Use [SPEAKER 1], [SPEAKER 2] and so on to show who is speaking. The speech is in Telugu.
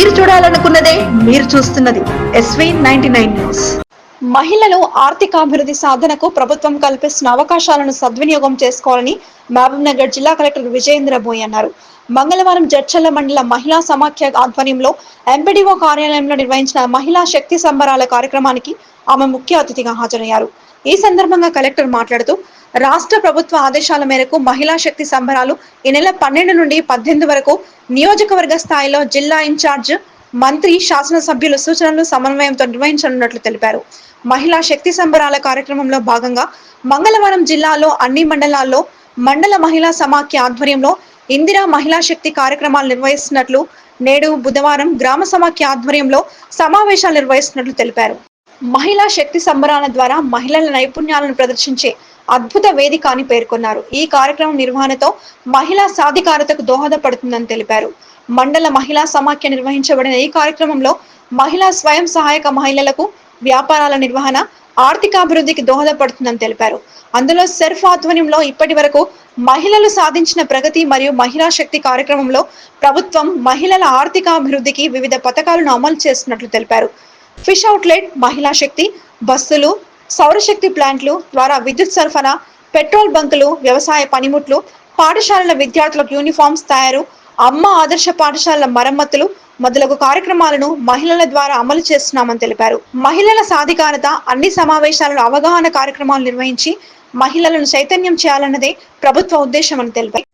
[SPEAKER 1] మీరు చూడాలనుకున్నదే మీరు చూస్తున్నది ఎస్వీ నైన్టీ నైన్ న్యూస్
[SPEAKER 2] మహిళలు ఆర్థికాభివృద్ధి సాధనకు ప్రభుత్వం కల్పిస్తున్న అవకాశాలను సద్వినియోగం చేసుకోవాలని మహబూబ్నగర్ జిల్లా కలెక్టర్ విజయేంద్ర బోయ్ అన్నారు. మంగళవారం జడ్చల్ల మండల మహిళా సమాఖ్య ఆధ్వర్యంలో ఎంపీడీఓ కార్యాలయంలో నిర్వహించిన మహిళా శక్తి సంబరాల కార్యక్రమానికి ఆమె ముఖ్య అతిథిగా హాజరయ్యారు. ఈ సందర్భంగా కలెక్టర్ మాట్లాడుతూ రాష్ట్ర ప్రభుత్వ ఆదేశాల మేరకు మహిళా శక్తి సంబరాలు ఈ నెల పన్నెండు నుండి పద్దెనిమిది వరకు నియోజకవర్గ స్థాయిలో జిల్లా ఇన్ఛార్జ్ మంత్రి శాసనసభ్యుల సూచనలు సమన్వయంతో నిర్వహించనున్నట్లు తెలిపారు. మహిళా శక్తి సంబరాల కార్యక్రమంలో భాగంగా మంగళవారం జిల్లాలో అన్ని మండలాల్లో మండల మహిళా సమాఖ్య ఆధ్వర్యంలో ఇందిరా మహిళా శక్తి కార్యక్రమాలు నిర్వహిస్తున్నట్లు నేడు బుధవారం గ్రామ సమాఖ్య ఆధ్వర్యంలో సమావేశాలు నిర్వహిస్తున్నట్లు తెలిపారు. మహిళా శక్తి సంబరాల ద్వారా మహిళల నైపుణ్యాలను ప్రదర్శించే అద్భుత వేదిక అని పేర్కొన్నారు. ఈ కార్యక్రమం నిర్వహణతో మహిళా సాధికారతకు దోహదపడుతుందని తెలిపారు. మండల మహిళా సమాఖ్య నిర్వహించబడిన ఈ కార్యక్రమంలో మహిళా స్వయం సహాయక మహిళలకు వ్యాపారాల నిర్వహణ ఆర్థికాభివృద్ధికి దోహదపడుతుందని తెలిపారు. అందులో సెర్ఫ్ ఆధ్వర్యంలో ఇప్పటి వరకు మహిళలు సాధించిన ప్రగతి మరియు మహిళా శక్తి కార్యక్రమంలో ప్రభుత్వం మహిళల ఆర్థికాభివృద్ధికి వివిధ పథకాలను అమలు చేస్తున్నట్లు తెలిపారు. ఫిష్ అవుట్లెట్ మహిళా శక్తి బస్సులు సౌరశక్తి ప్లాంట్లు ద్వారా విద్యుత్ సరఫరా పెట్రోల్ బంకులు వ్యవసాయ పనిముట్లు పాఠశాలల విద్యార్థులకు యూనిఫామ్స్ తయారు అమ్మ ఆదర్శ పాఠశాలల మరమ్మతులు మొదలగు కార్యక్రమాలను మహిళల ద్వారా అమలు చేస్తున్నామని తెలిపారు. మహిళల సాధికారత అన్ని సమావేశాలను అవగాహన కార్యక్రమాలు నిర్వహించి మహిళలను చైతన్యం చేయాలన్నదే ప్రభుత్వ ఉద్దేశమని తెలిపారు.